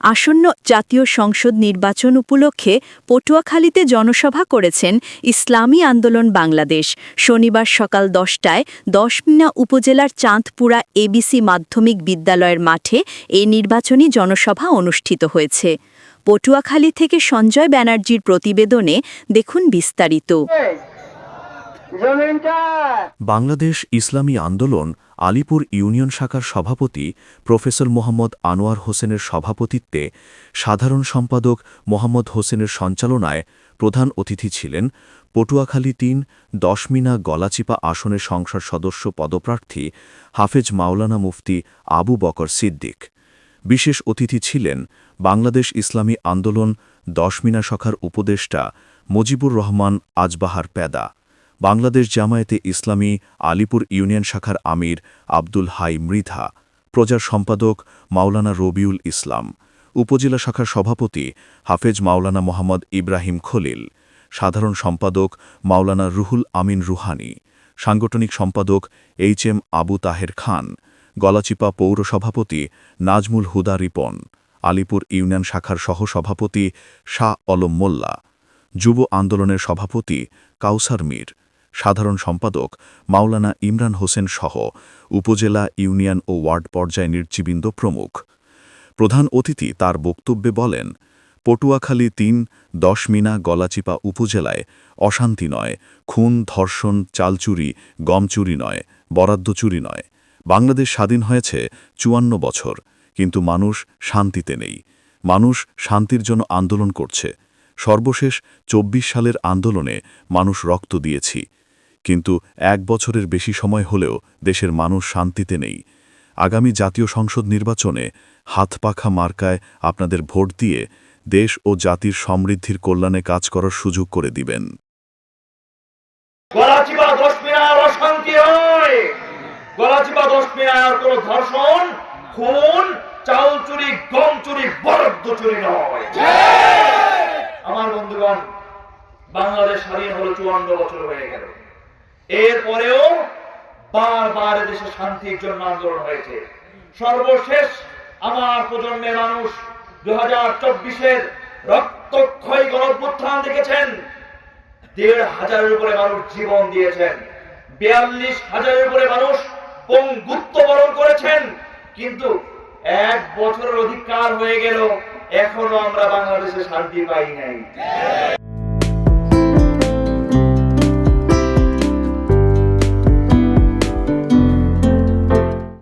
আসন্ন জাতীয় সংসদ নির্বাচন উপলক্ষে পটুয়াখালীতে জনসভা করেছেন ইসলামী আন্দোলন বাংলাদেশ। শনিবার সকাল দশটায় দশমিনা উপজেলার চাঁদপুরা এবিসি মাধ্যমিক বিদ্যালয়ের মাঠে এই নির্বাচনী জনসভা অনুষ্ঠিত হয়েছে। পটুয়াখালী থেকে সঞ্জয় ব্যানার্জির প্রতিবেদনে দেখুন বিস্তারিত। বাংলাদেশ ইসলামী আন্দোলন আলিপুর ইউনিয়ন শাখার সভাপতি প্রফেসর মোহাম্মদ আনোয়ার হোসেনের সভাপতিত্বে সাধারণ সম্পাদক মোহাম্মদ হোসেনের সঞ্চালনায় প্রধান অতিথি ছিলেন পটুয়াখালী তিন দশমিনা গলাচিপা আসনের সংসদ সদস্য পদপ্রার্থী হাফেজ মাওলানা মুফতি আবু বকর সিদ্দিক। বিশেষ অতিথি ছিলেন বাংলাদেশ ইসলামী আন্দোলন দশমিনা শাখার উপদেষ্টা মুজিবুর রহমান আজবাহার প্যাদা বাংলাদেশ জামায়াতে ইসলামী আলিপুর ইউনিয়ন শাখার আমির আব্দুল হাই মৃধা, প্রজার সম্পাদক মাওলানা রবিউল ইসলাম, উপজেলা শাখার সভাপতি হাফেজ মাওলানা মোহাম্মদ ইব্রাহিম খলিল, সাধারণ সম্পাদক মাওলানা রুহুল আমিন রুহানি, সাংগঠনিক সম্পাদক এইচ এম আবু তাহের খান, গলাচিপা পৌর সভাপতি নাজমুল হুদা রিপন, আলিপুর ইউনিয়ন শাখার সহসভাপতি শাহ অলম মোল্লা, যুব আন্দোলনের সভাপতি কাউসার মীর সাধারণ সম্পাদক মাওলানা ইমরান হোসেন সহ উপজেলা, ইউনিয়ন ও ওয়ার্ড পর্যায়ে নির্জীবৃন্দ প্রমুখ। প্রধান অতিথি তার বক্তব্যে বলেন, পটুয়াখালী তিন, দশমিনা, গলাচিপা উপজেলায় অশান্তি নয়, খুন, ধর্ষণ, চালচুরি, গমচুরি নয় বরাদ্দ চুরি নয়। বাংলাদেশ স্বাধীন হয়েছে চুয়ান্ন বছর, কিন্তু মানুষ শান্তিতে নেই। মানুষ শান্তির জন্য আন্দোলন করছে। সর্বশেষ চব্বিশ সালের আন্দোলনে মানুষ রক্ত দিয়েছি। কিন্তু এক বছরের বেশি সময় হলেও দেশের মানুষ শান্তিতে নেই। আগামী জাতীয় সংসদ নির্বাচনে হাতপাখা মার্কায় আপনাদের ভোট দিয়ে দেশ ও জাতির সমৃদ্ধির কল্যাণে কাজ করার সুযোগ করে দিবেন। গলাচিপা দশ মিনার অশান্তি হয়। গলাচিপা দশ মিনার কোন ধর্ষণ খুন চাউল চুরি গম চুরি বরাদ্দ চুরি নয়। আমার বন্ধুগণ বাংলাদেশ স্বাধীন হলো চুয়ান্ন বছর হয়ে গেল। এরপরেও বারবার দেশে শান্তির জন্য আন্দোলন হয়েছে। সর্বশেষ আমার প্রজন্মের মানুষ দু হাজার চব্বিশের রক্তক্ষয়ী গণভ্যুত্থান দেখেছেন। দেড় হাজারের উপরে মানুষ জীবন দিয়েছেন। বিয়াল্লিশ হাজারের উপরে মানুষ পঙ্গুত্ব বরণ করেছেন। কিন্তু এক বছরের অধিক কাল হয়ে গেল এখনও আমরা বাংলাদেশে শান্তি পাই নাই।